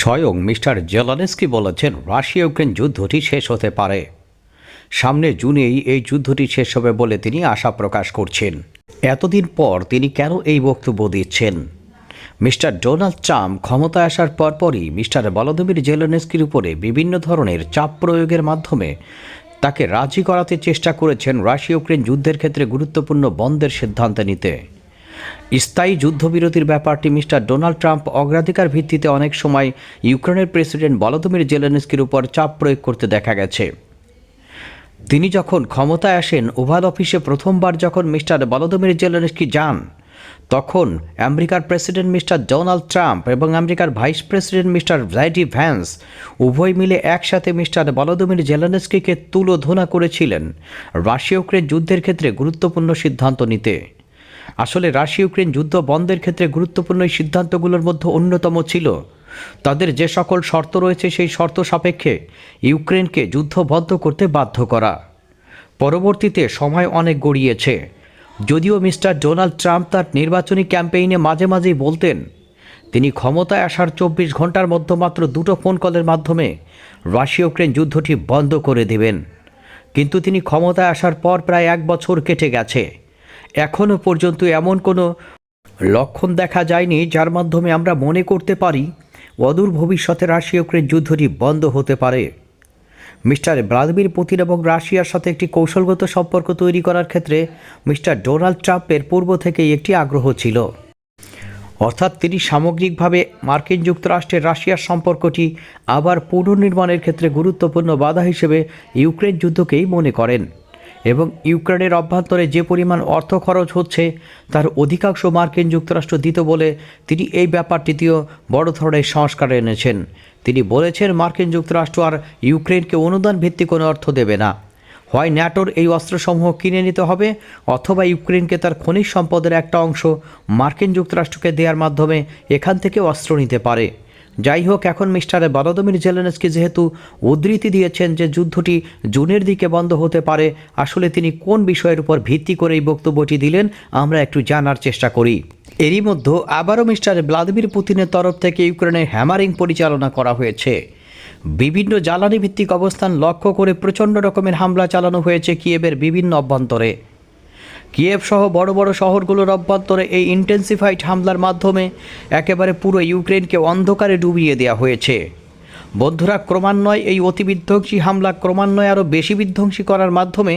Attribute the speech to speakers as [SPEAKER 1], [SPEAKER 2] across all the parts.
[SPEAKER 1] স্বয়ং মিস্টার জেলানেস্কি বলেছেন Russia Ukraine যুদ্ধটি শেষ হতে পারে। সামনে জুনেই এই যুদ্ধটি শেষ হবে বলে তিনি আশা প্রকাশ করছেন। এতদিন পর তিনি কেন এই বক্তব্য দিচ্ছেন? মিস্টার ডোনাল্ড ট্রাম্প ক্ষমতায় আসার পরপরই মিস্টার ভলোদিমির জেলেনস্কির উপরে বিভিন্ন ধরনের চাপ প্রয়োগের মাধ্যমে তাকে রাজি করাতে চেষ্টা করেছেন রাশিয়া ইউক্রেন যুদ্ধের ক্ষেত্রে গুরুত্বপূর্ণ বন্ধের সিদ্ধান্ত নিতে। স্থায়ী যুদ্ধবিরতির ব্যাপারটি মিস্টার ডোনাল্ড ট্রাম্প অগ্রাধিকার ভিত্তিতে অনেক সময় ইউক্রেনের প্রেসিডেন্ট ভলোদিমির জেলেনস্কির উপর চাপ প্রয়োগ করতে দেখা গেছে। তিনি যখন ক্ষমতায় আসেন, ওভাল অফিসে প্রথমবার যখন মিস্টার ভলোদিমির জেলেনস্কি যান, তখন আমেরিকার প্রেসিডেন্ট মিস্টার ডোনাল্ড ট্রাম্প এবং আমেরিকার ভাইস প্রেসিডেন্ট মিস্টার ভ্লাডি ভ্যান্স উভয় মিলে একসাথে মিস্টার ভলোদিমির জেলেনস্কিকে তুলোধনা করেছিলেন। রাশিয়া ইউক্রেন যুদ্ধের ক্ষেত্রে গুরুত্বপূর্ণ সিদ্ধান্ত নিতে। আসলে রাশিয়া ইউক্রেন যুদ্ধ বন্ধের ক্ষেত্রে গুরুত্বপূর্ণ সিদ্ধান্তগুলোর মধ্যে অন্যতম ছিল। তাদের যে সকল শর্ত রয়েছে সেই শর্ত সাপেক্ষে ইউক্রেনকে যুদ্ধ বন্ধ করতে বাধ্য করা। পরবর্তীতে সময় অনেক গড়িয়েছে। যদিও মিস্টার ডোনাল্ড ট্রাম্প তার নির্বাচনী ক্যাম্পেইনে মাঝে মাঝেই বলতেন, তিনি ক্ষমতায় আসার চব্বিশ ঘণ্টার মধ্যে মাত্র দুটো ফোন কলের মাধ্যমে রাশিয়া ইউক্রেন যুদ্ধটি বন্ধ করে দেবেন। কিন্তু তিনি ক্ষমতায় আসার পর প্রায় এক বছর কেটে গেছে। এখনও পর্যন্ত এমন কোনো লক্ষণ দেখা যায়নি যার মাধ্যমে আমরা মনে করতে পারি অদূর ভবিষ্যতে রাশিয়া ইউক্রেন যুদ্ধটি বন্ধ হতে পারে। মিস্টার ভ্লাদিমির পুতিন এবং রাশিয়ার সাথে একটি কৌশলগত সম্পর্ক তৈরি করার ক্ষেত্রে মিস্টার ডোনাল্ড ট্রাম্পের পূর্ব থেকেই একটি আগ্রহ ছিল। অর্থাৎ তিনি সামগ্রিকভাবে মার্কিন যুক্তরাষ্ট্রের রাশিয়ার সম্পর্কটি আবার পুনর্নির্মাণের ক্ষেত্রে গুরুত্বপূর্ণ বাধা হিসেবে ইউক্রেন যুদ্ধকেই মনে করেন। এবং ইউক্রেনের অভ্যন্তরে যে পরিমাণ অর্থ খরচ হচ্ছে, তার অধিকাংশ মার্কিন যুক্তরাষ্ট্র দিত বলে তিনি এই ব্যাপারটিতেও বড় ধরনের সংস্কার এনেছেন। তিনি বলেছেন, মার্কিন যুক্তরাষ্ট্র আর ইউক্রেনকে অনুদান ভিত্তিক কোনো অর্থ দেবে না। হয় ন্যাটোর এই অস্ত্রসমূহ কিনে নিতে হবে, অথবা ইউক্রেনকে তার খনিজ সম্পদের একটা অংশ মার্কিন যুক্তরাষ্ট্রকে দেওয়ার মাধ্যমে এখান থেকে অস্ত্র নিতে পারে। যাই হোক এখন মিস্টার ভলোদিমির জেলেনস্কি যেহেতু উদ্ধৃতি দিয়েছেন যে যুদ্ধটি জুনের দিকে বন্ধ হতে পারে, আসলে তিনি কোন বিষয়ের উপর ভিত্তি করে এই বক্তব্যটি দিলেন, আমরা একটু জানার চেষ্টা করি। এরই মধ্যে আবারও মিস্টার ভ্লাদিমির পুতিনের তরফ থেকে ইউক্রেনের হ্যামারিং পরিচালনা করা হয়েছে। বিভিন্ন জ্বালানি ভিত্তিক অবস্থান লক্ষ্য করে প্রচণ্ড রকমের হামলা চালানো হয়েছে কিয়েবের বিভিন্ন অভ্যন্তরে। কিয়েভ সহ বড় বড় শহরগুলোর অভ্যন্তরে এই ইন্টেন্সিফাইড হামলার মাধ্যমে একেবারে পুরো ইউক্রেনকে অন্ধকারে ডুবিয়ে দেওয়া হয়েছে। বন্ধুরা, ক্রমান্বয়ে এই অতি বিধ্বংসী হামলা ক্রমান্বয়ে আরও বেশি বিধ্বংসী করার মাধ্যমে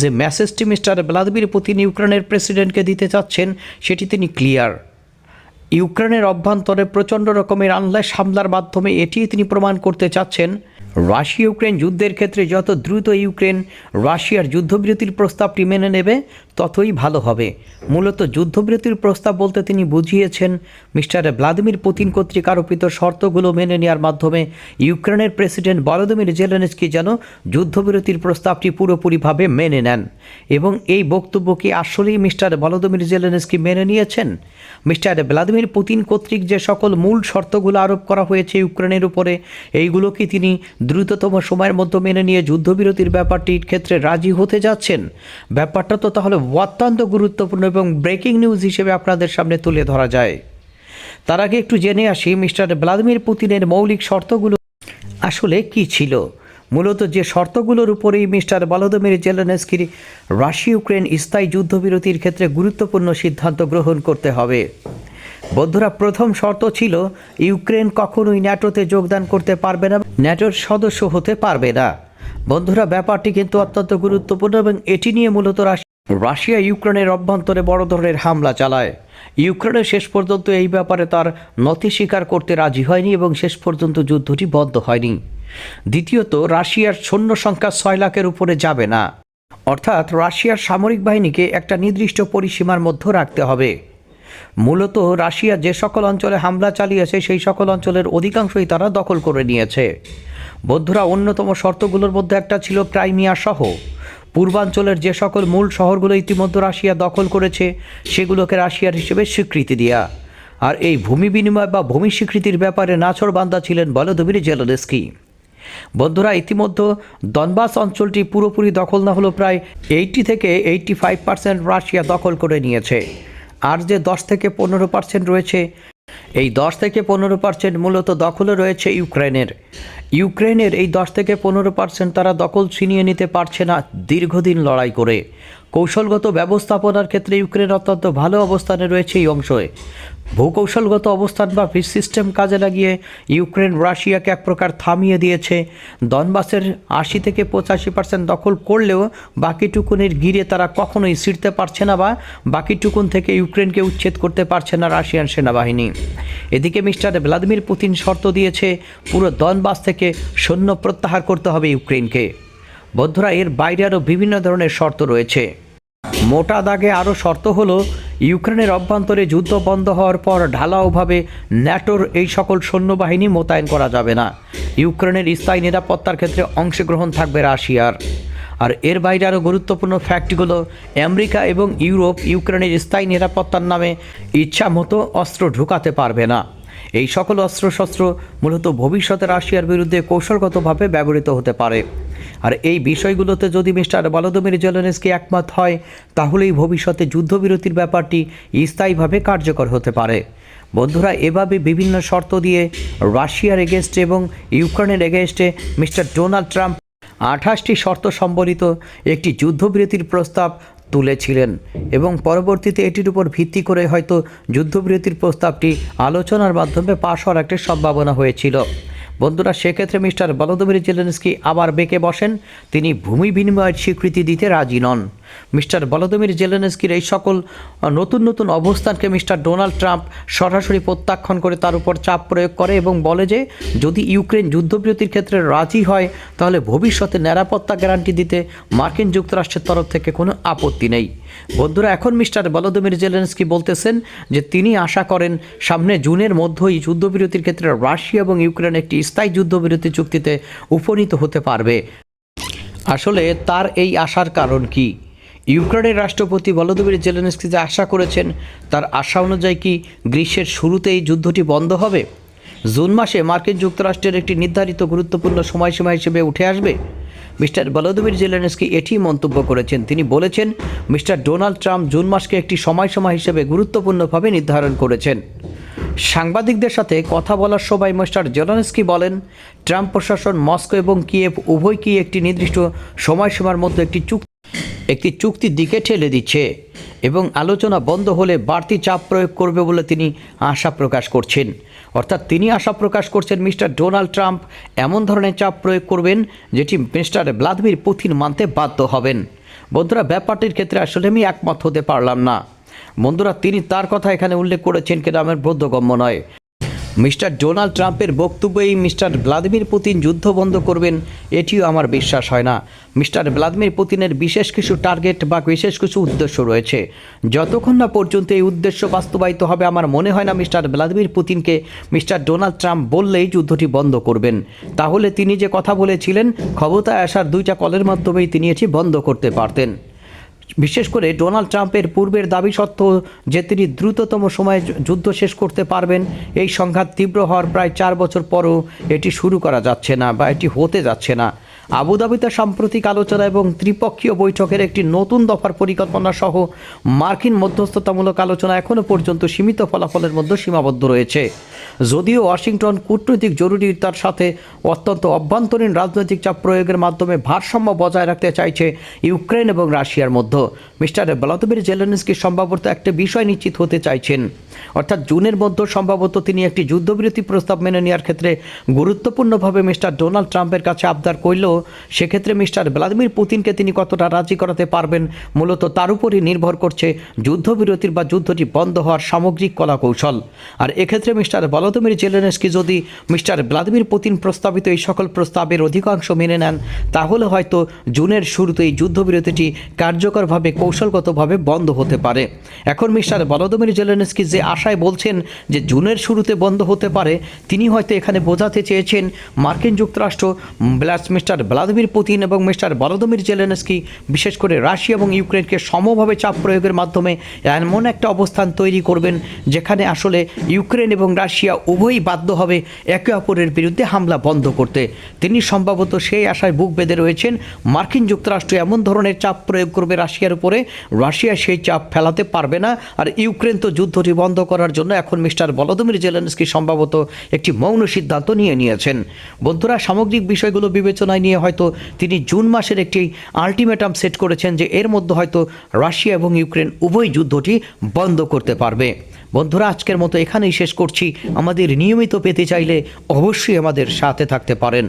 [SPEAKER 1] যে মেসেজটি মিস্টার ভ্লাদিমির পুতিন ইউক্রেনের প্রেসিডেন্টকে দিতে চাচ্ছেন, সেটি তিনি ক্লিয়ার। ইউক্রেনের অভ্যন্তরে প্রচণ্ড রকমের আনলাস হামলার মাধ্যমে এটি তিনি প্রমাণ করতে চাচ্ছেন রাশিয়া ইউক্রেন যুদ্ধের ক্ষেত্রে যত দ্রুত ইউক্রেন রাশিয়ার যুদ্ধবিরতির প্রস্তাবটি মেনে নেবে ততই ভালো হবে। মূলত যুদ্ধবিরতির প্রস্তাব বলতে তিনি বুঝিয়েছেন, মিস্টার ভ্লাদিমির পুতিন কর্তৃক আরোপিত শর্তগুলো মেনে নেওয়ার মাধ্যমে ইউক্রেনের প্রেসিডেন্ট ভলোদিমির জেলেনস্কি যেন যুদ্ধবিরতির প্রস্তাবটি পুরোপুরিভাবে মেনে নেন। এবং এই বক্তব্য কি আসলেই মিস্টার ভলোদিমির জেলেনস্কি মেনে নিয়েছেন? মিস্টার ভ্লাদিমির পুতিন কর্তৃক যে সকল মূল শর্তগুলো আরোপ করা হয়েছে ইউক্রেনের উপরে, এইগুলো কি তিনি দ্রুততম সময়ের মধ্যে মেনে নিয়ে যুদ্ধবিরতির ব্যাপারটির ক্ষেত্রে রাজি হতে যাচ্ছেন? ব্যাপারটা তো তাহলে অত্যন্ত গুরুত্বপূর্ণ এবং ব্রেকিং নিউজ হিসেবে আপনাদের সামনে তুলে ধরা যায়। তার আগে একটু জেনে আসি, মিস্টার ভ্লাদিমির পুতিনের মৌলিক শর্তগুলো আসলে কি ছিল? মূলত যে শর্তগুলোর উপরেই মিস্টার ভলোদিমির জেলেনস্কির রাশিয়া ইউক্রেন স্থায়ী যুদ্ধবিরতির ক্ষেত্রে গুরুত্বপূর্ণ সিদ্ধান্ত গ্রহণ করতে হবে। বন্ধুরা, প্রথম শর্ত ছিল, ইউক্রেন কখনোই ন্যাটোতে যোগদান করতে পারবে না, ন্যাটোর সদস্য হতে পারবে না। বন্ধুরা, ব্যাপারটি কিন্তু অত্যন্ত গুরুত্বপূর্ণ এবং এটি নিয়ে মূলত রাশি- রাশিয়া ইউক্রেনের অভ্যন্তরে বড় ধরনের হামলা চালায়। ইউক্রেনে শেষ পর্যন্ত এই ব্যাপারে তার নথি স্বীকার করতে রাজি হয়নি এবং শেষ পর্যন্ত যুদ্ধটি বন্ধ হয়নি। দ্বিতীয়ত, রাশিয়ার সৈন্য সংখ্যা ছয় লাখের উপরে যাবে না। অর্থাৎ, রাশিয়ার সামরিক বাহিনীকে একটা নির্দিষ্ট পরিসীমার মধ্যে রাখতে হবে। মূলত, রাশিয়া যে সকল অঞ্চলে হামলা চালিয়েছে, সেই সকল অঞ্চলের অধিকাংশই তারা দখল করে নিয়েছে। বন্ধুরা, অন্যতম শর্তগুলোর মধ্যে একটা ছিল ক্রাইমিয়া সহ। পূর্বাঞ্চলের যে সকল মূল শহরগুলো ইতিমধ্যে রাশিয়া দখল করেছে, সেগুলোকে রাশিয়ার হিসেবে স্বীকৃতি দেওয়া আর এই ভূমি বিনিময় বা ভূমি স্বীকৃতির ব্যাপারে নাছরবান্দা ছিলেন বলদবির জেলোদেস্কি বন্ধুরা, ইতিমধ্যে দনবাস অঞ্চলটি পুরোপুরি দখল না হলেও প্রায় এইটি থেকে এইটি ফাইভ পার্সেন্ট রাশিয়া দখল করে নিয়েছে। আর যে দশ থেকে পনেরো পার্সেন্ট রয়েছে এই দশ থেকে পনেরো পার্সেন্ট মূলত দখলে রয়েছে ইউক্রেনের। ইউক্রেনের এই দশ থেকে পনেরো পার্সেন্ট তারা দখল ছিনিয়ে নিতে পারছে না দীর্ঘদিন লড়াই করে। কৌশলগত ব্যবস্থাপনার ক্ষেত্রে ইউক্রেন অত্যন্ত ভালো অবস্থানে রয়েছে এই অংশে। ভূকৌশলগত অবস্থান বা সিস্টেম কাজে লাগিয়ে ইউক্রেন রাশিয়াকে এক প্রকার থামিয়ে দিয়েছে। দনবাসের আশি থেকে পঁচাশি পার্সেন্ট দখল করলেও বাকিটুকুনের গিরে তারা কখনোই ছিঁড়তে পারছে না বা বাকিটুকুন থেকে ইউক্রেনকে উচ্ছেদ করতে পারছে না রাশিয়ান সেনাবাহিনী। এদিকে মিস্টার ভ্লাদিমির পুতিন শর্ত দিয়েছে, পুরো দনবাস থেকে সৈন্য প্রত্যাহার করতে হবে ইউক্রেনকে। বন্ধুরা, এর বাইরে আরও বিভিন্ন ধরনের শর্ত রয়েছে। মোটা দাগে আরও শর্ত হলো ইউক্রেনের অভ্যন্তরে যুদ্ধ বন্ধ হওয়ার পর ঢালাওভাবে ন্যাটোর এই সকল সৈন্যবাহিনী মোতায়েন করা যাবে না। ইউক্রেনের স্থায়ী নিরাপত্তার ক্ষেত্রে অংশগ্রহণ থাকবে রাশিয়ার। আর এর বাইরে আরও গুরুত্বপূর্ণ ফ্যাক্টগুলো, আমেরিকা এবং ইউরোপ ইউক্রেনের স্থায়ী নিরাপত্তার নামে ইচ্ছা মতো অস্ত্র ঢুকাতে পারবে না। এই সকল অস্ত্রশস্ত্র মূলত ভবিষ্যতে রাশিয়ার বিরুদ্ধে কৌশলগতভাবে ব্যবহৃত হতে পারে। আর এই বিষয়গুলোতে যদি মিস্টার ভলোদমির জেলেনস্কি একমত হয়, তাহলেই ভবিষ্যতে যুদ্ধবিরতির ব্যাপারটি স্থায়ীভাবে কার্যকর হতে পারে। বন্ধুরা, এভাবে বিভিন্ন শর্ত দিয়ে রাশিয়ার এগেনস্টে এবং ইউক্রেনের এগেনস্টে মিস্টার ডোনাল্ড ট্রাম্প আঠাশটি শর্ত সম্বলিত একটি যুদ্ধবিরতির প্রস্তাব তুলেছিলেন এবং পরবর্তীতে এটির উপর ভিত্তি করে হয়তো যুদ্ধবিরতির প্রস্তাবটি আলোচনার মাধ্যমে পাশ হওয়ার একটি সম্ভাবনা হয়েছিল। বন্ধুরা, সেক্ষেত্রে মিস্টার বলদমির জেলেনস্কি আবার বেঁকে বসেন। তিনি ভূমি বিনিময়ের স্বীকৃতি দিতে রাজি নন। মিস্টার বলদমির জেলেনস্কির এই সকল নতুন নতুন অবস্থানকে মিস্টার ডোনাল্ড ট্রাম্প সরাসরি প্রত্যাখ্যান করে তার উপর চাপ প্রয়োগ করে এবং বলে যে, যদি ইউক্রেন যুদ্ধবিরতির ক্ষেত্রে রাজি হয়, তাহলে ভবিষ্যতে নিরাপত্তা গ্যারান্টি দিতে মার্কিন যুক্তরাষ্ট্রের তরফ থেকে কোনো আপত্তি নেই। বন্ধুরা, এখন মিস্টার বলদমির জেলেনস্কি বলতেছেন যে, তিনি আশা করেন সামনে জুনের মধ্যেই যুদ্ধবিরতির ক্ষেত্রে রাশিয়া এবং ইউক্রেন একটি স্থায়ী যুদ্ধবিরতি চুক্তিতে উপনীত হতে পারবে। আসলে তার এই আশার কারণ কি? ইউক্রেনের রাষ্ট্রপতি ভলোদিমির জেলেনস্কি যে আশা করেছেন, তার আশা অনুযায়ী কি গ্রীষ্মের শুরুতেই যুদ্ধটি বন্ধ হবে? জুন মাসে মার্কিন যুক্তরাষ্ট্রের একটি নির্ধারিত গুরুত্বপূর্ণ সময়সীমা হিসেবে উঠে আসবে। মিস্টার ভলোদিমির জেলেনস্কি এটি মন্তব্য করেছেন। তিনি বলেছেন, মিস্টার ডোনাল্ড ট্রাম্প জুন মাসকে একটি সময়সীমা হিসেবে গুরুত্বপূর্ণভাবে নির্ধারণ করেছেন। সাংবাদিকদের সাথে কথা বলার সময় মিস্টার জেলনস্কি বলেন, ট্রাম্প প্রশাসন মস্কো এবং কিয়েভ উভয়কেই একটি নির্দিষ্ট সময়সীমার মধ্যে একটি চুক্তি একটি চুক্তির দিকে ঠেলে দিচ্ছে এবং আলোচনা বন্ধ হলে বাড়তি চাপ প্রয়োগ করবে বলে তিনি আশা প্রকাশ করছেন। অর্থাৎ তিনি আশা প্রকাশ করছেন মিস্টার ডোনাল্ড ট্রাম্প এমন ধরনের চাপ প্রয়োগ করবেন যেটি মিস্টার ভ্লাদিমির পুতিন মানতে বাধ্য হবেন। বন্ধুরা, ব্যাপারটির ক্ষেত্রে আসলে আমি একমত হতে পারলাম না। বন্ধুরা, তিনি তার কথা এখানে উল্লেখ করেছেন কিনা আমার বোধগম্য নয়। মিস্টার ডোনাল্ড ট্রাম্পের বক্তব্যেই মিস্টার ভ্লাদিমির পুতিন যুদ্ধ বন্ধ করবেন, এটিও আমার বিশ্বাস হয় না। মিস্টার ভ্লাদিমির পুতিনের বিশেষ কিছু টার্গেট বা বিশেষ কিছু উদ্দেশ্য রয়েছে। যতক্ষণ না পর্যন্ত এই উদ্দেশ্য বাস্তবায়িত হবে, আমার মনে হয় না মিস্টার ভ্লাদিমির পুতিনকে মিস্টার ডোনাল্ড ট্রাম্প বললেই যুদ্ধটি বন্ধ করবেন। তাহলে তিনি যে কথা বলেছিলেন, ক্ষমতায় আসার দুইটা কলের মাধ্যমেই তিনি এটি বন্ধ করতে পারতেন। বিশেষ করে ডোনাল্ড ট্রাম্পের পূর্বের দাবি সত্ত্বেও যে তিনি দ্রুততম সময়ে যুদ্ধ শেষ করতে পারবেন, এই সংঘাত তীব্র হওয়ার প্রায় চার বছর পরও এটি শুরু করা যাচ্ছে না বা এটি হতে যাচ্ছে না। আবুধাবিতে সাম্প্রতিক আলোচনা এবং ত্রিপক্ষীয় বৈঠকের একটি নতুন দফার পরিকল্পনা সহ মার্কিন মধ্যস্থতামূলক আলোচনা এখনও পর্যন্ত সীমিত ফলাফলের মধ্যে সীমাবদ্ধ রয়েছে। যদিও ওয়াশিংটন কূটনৈতিক জরুরিতার সাথে অত্যন্ত অভ্যন্তরীণ রাজনৈতিক চাপ প্রয়োগের মাধ্যমে ভারসাম্য বজায় রাখতে চাইছে ইউক্রেন এবং রাশিয়ার মধ্যে। মিস্টার ভ্লাদিমির জেলেনস্কি সম্ভবত একটা বিষয় নিশ্চিত হতে চাইছেন। অর্থাৎ জুনের মধ্যে সম্ভবত তিনি একটি যুদ্ধবিরতি প্রস্তাব মেনে নেওয়ার ক্ষেত্রে গুরুত্বপূর্ণভাবে মিস্টার ডোনাল্ড ট্রাম্পের কাছে আবদার করলেও সেক্ষেত্রে মিস্টার ভ্লাদিমির পুতিনকে তিনি কতটা রাজি করাতে পারবেন? মূলত তার উপরই নির্ভর করছে যুদ্ধবিরতির বা যুদ্ধটি বন্ধ হওয়ার সামগ্রিক কলা কৌশল আর এক্ষেত্রে মিস্টার ভলোদিমির জেলেনস্কি যদি মিস্টার ভ্লাদিমির পুতিন প্রস্তাবিত এই সকল প্রস্তাবের অধিকাংশ মেনে নেন, তাহলে হয়তো জুনের শুরুতে শুরুতেই যুদ্ধবিরতিটি কার্যকরভাবে, কৌশলগতভাবে বন্ধ হতে পারে। এখন মিস্টার ভলোদিমির জেলেনস্কি যে আশায় বলছেন যে জুনের শুরুতে বন্ধ হতে পারে, তিনি হয়তো এখানে বোঝাতে চেয়েছেন মার্কিন যুক্তরাষ্ট্র মিস্টার ভ্লাদিমির পুতিন এবং মিস্টার ভলোদিমির জেলেনস্কি, বিশেষ করে রাশিয়া এবং ইউক্রেনকে সমভাবে চাপ প্রয়োগের মাধ্যমে এমন একটা অবস্থান তৈরি করবেন, যেখানে আসলে ইউক্রেন এবং রাশিয়া উভয়ই বাধ্য হবে একে অপরের বিরুদ্ধে হামলা বন্ধ করতে। তিনি সম্ভবত সেই আশায় বুক বেঁধে রয়েছেন, মার্কিন যুক্তরাষ্ট্র এমন ধরনের চাপ প্রয়োগ করবে রাশিয়ার উপরে, রাশিয়া সেই চাপ ফেলাতে পারবে না, আর ইউক্রেন তো যুদ্ধটি বন্ধ করার জন্য এখন মিস্টার ভলোদিমির জেলেনস্কি সম্ভবত একটি মৌন সিদ্ধান্ত নিয়ে নিয়েছেন। বন্ধুরা, সামগ্রিক বিষয়গুলো বিবেচনায় নিয়ে হয়তো তিনি জুন মাসের একটি আলটিমেটাম সেট করেছেন যে এর মধ্যে হয়তো রাশিয়া এবং ইউক্রেন উভয় যুদ্ধটি বন্ধ করতে পারবে। বন্ধুরা, আজকের মতো এখানেই শেষ করছি। আমাদের নিয়মিত পেতে চাইলে অবশ্যই আমাদের সাথে থাকতে পারেন।